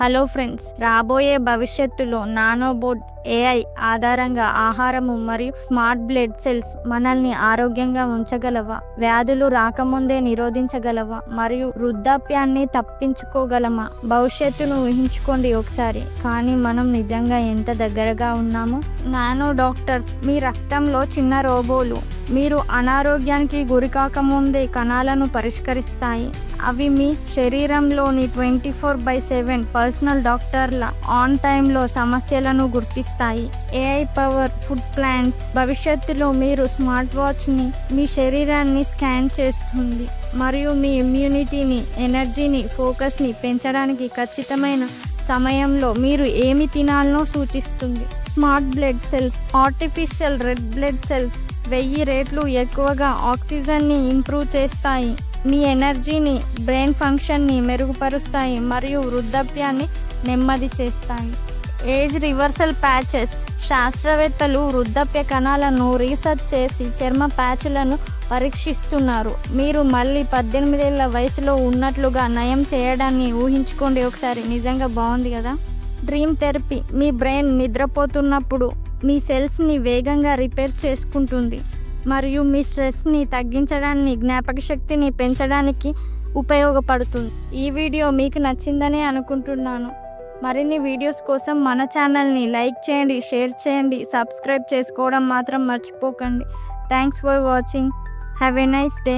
Hello friends రాబోయే భవిష్యత్తులో నానోబోట్ AI ఆధారంగా ఆహారము మరియు స్మార్ట్ బ్లడ్ సెల్స్ మనల్ని ఆరోగ్యంగా ఉంచగలవా? వ్యాధులు రాకముందే నిరోధించగలవా? మరియు వృద్ధాప్యాన్ని తప్పించుకోగలమా? భవిష్యత్తును ఊహించుకోండి ఒకసారి. కానీ మనం నిజంగా ఎంత దగ్గరగా ఉన్నామో? నానో డాక్టర్స్ మీ రక్తంలో చిన్న రోబోలు మీరు అనారోగ్యానికి గురికాకముందే కణాలను పరిష్కరిస్తాయి. అవి మీ శరీరంలోని twenty four by seven personal డాక్టర్ల ఆన్ టైంలో సమస్యలను గుర్తిస్తాయి. ఏఐ పవర్ ఫుడ్ ప్లాన్స్ భవిష్యత్తులో మీరు స్మార్ట్ వాచ్ని మీ శరీరాన్ని స్కాన్ చేస్తుంది. మరియు మీ ఇమ్యూనిటీని ఎనర్జీని ఫోకస్ని పెంచడానికి ఖచ్చితమైన సమయంలో మీరు ఏమి తినాలనో సూచిస్తుంది. Smart blood cells artificial red blood cells వెయ్యి రేట్లు ఎక్కువగా ఆక్సిజన్ని ఇంప్రూవ్ చేస్తాయి. మీ ఎనర్జీని బ్రెయిన్ ఫంక్షన్ని మెరుగుపరుస్తాయి మరియు వృద్ధాప్యాన్ని నెమ్మది చేస్తాయి. ఏజ్ రివర్సల్ ప్యాచెస్ శాస్త్రవేత్తలు వృద్ధాప్య కణాలను రీసెర్చ్ చేసి చర్మ ప్యాచులను పరీక్షిస్తున్నారు. మీరు మళ్ళీ పద్దెనిమిదేళ్ళ వయసులో ఉన్నట్లుగా నయం చేయడాన్ని ఊహించుకోండి. ఒకసారి నిజంగా బాగుంది కదా? Dream therapy. మీ బ్రెయిన్ నిద్రపోతున్నప్పుడు మీ సెల్స్ని వేగంగా రిపేర్ చేసుకుంటుంది మరియు మీ స్ట్రెస్ని తగ్గించడాన్ని జ్ఞాపక శక్తిని పెంచడానికి ఉపయోగపడుతుంది. ఈ వీడియో మీకు నచ్చిందని అనుకుంటున్నాను. మరిన్ని వీడియోస్ కోసం మన ఛానల్ని లైక్ చేయండి షేర్ చేయండి సబ్స్క్రైబ్ చేసుకోవడం మాత్రం మర్చిపోకండి. Thanks for watching. Have a nice day.